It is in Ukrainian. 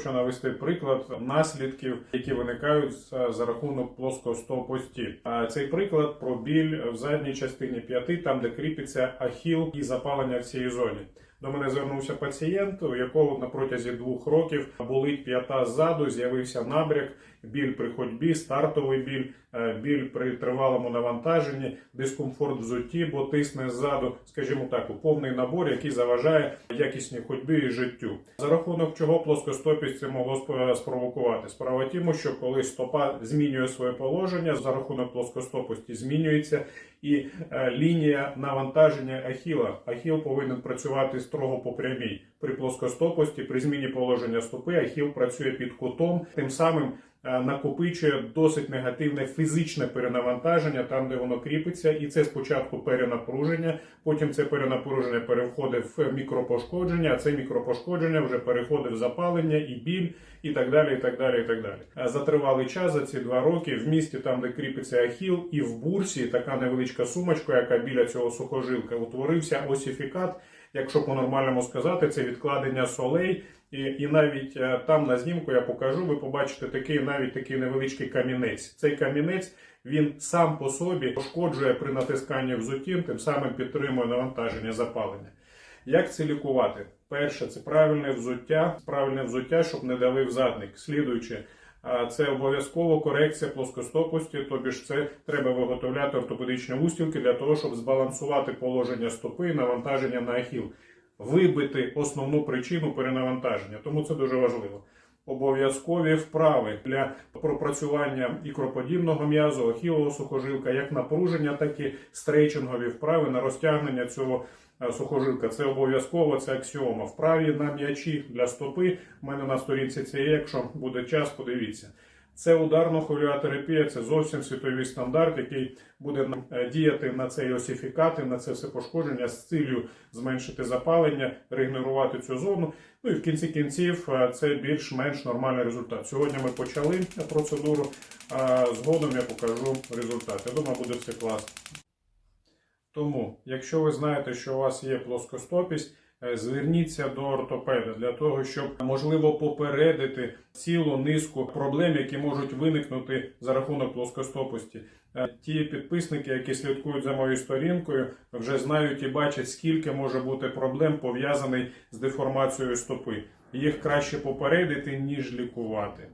хочу навести приклад наслідків, які виникають за, рахунок плоскостопості. Цей приклад про біль в задній частині п'яти, там де кріпиться ахіл і запалення в цій зоні. До мене звернувся пацієнт, у якого на протязі двох років болить п'ята ззаду, з'явився набряк, біль при ходьбі, стартовий біль, е, біль при тривалому навантаженні, дискомфорт в зутті, бо тисне ззаду, скажімо так, у повний набор, який заважає якісній ходьбі і життю. За рахунок чого плоскостопість це могло спровокувати? Справа в тім, що коли стопа змінює своє положення, за рахунок плоскостопості змінюється і е, лінія навантаження ахіла. Ахіл повинен працювати строго по прямій. При плоскостопості, при зміні положення стопи, ахіл працює під кутом, тим самим е, накопичує досить негативне фізичне перенавантаження там, де воно кріпиться, і це спочатку перенапруження, потім це перенапруження переходить в мікропошкодження, а це мікропошкодження вже переходить в запалення і біль, і так далі. і так далі, і так далі. За тривалий час, за ці два роки, в місті, там, де кріпиться ахіл, і в бурсі така невеличка сумочка, яка біля цього сухожилка, утворився осіфікат. Якщо по-нормальному сказати, це відкладення солей. І, і навіть е, там на знімку я покажу, ви побачите такий навіть такий невеличкий камінець. Цей камінець він сам по собі пошкоджує при натисканні взуття, тим самим підтримує навантаження запалення. Як це лікувати? Перше, це правильне взуття, правильне взуття, щоб не давив задник. Слідуючи, це обов'язково корекція плоскостопості, тобі ж це треба виготовляти ортопедичні устілки для того, щоб збалансувати положення стопи і навантаження на ахіл, вибити основну причину перенавантаження. Тому це дуже важливо. Обов'язкові вправи для пропрацювання ікроподібного м'язу, ахілового сухожилка, як напруження, так і стрейчингові вправи на розтягнення цього е, сухожилка. Це обов'язково, це аксіома. Вправі на м'ячі для стопи. У мене на сторінці це є. Якщо буде час, подивіться. Це ударно хвильова це зовсім світовий стандарт, який буде е, діяти на цей осіфікат, і на це все пошкодження з цілею зменшити запалення, регенерувати цю зону. Ну і в кінці кінців е, це більш-менш нормальний результат. Сьогодні ми почали процедуру, а згодом я покажу результат. Я думаю, буде все класно. Тому, якщо ви знаєте, що у вас є плоскостопість, е, зверніться до ортопеда для того, щоб можливо попередити цілу низку проблем, які можуть виникнути за рахунок плоскостопості. Е, Ті підписники, які слідкують за моєю сторінкою, вже знають і бачать, скільки може бути проблем пов'язаний з деформацією стопи. Їх краще попередити, ніж лікувати.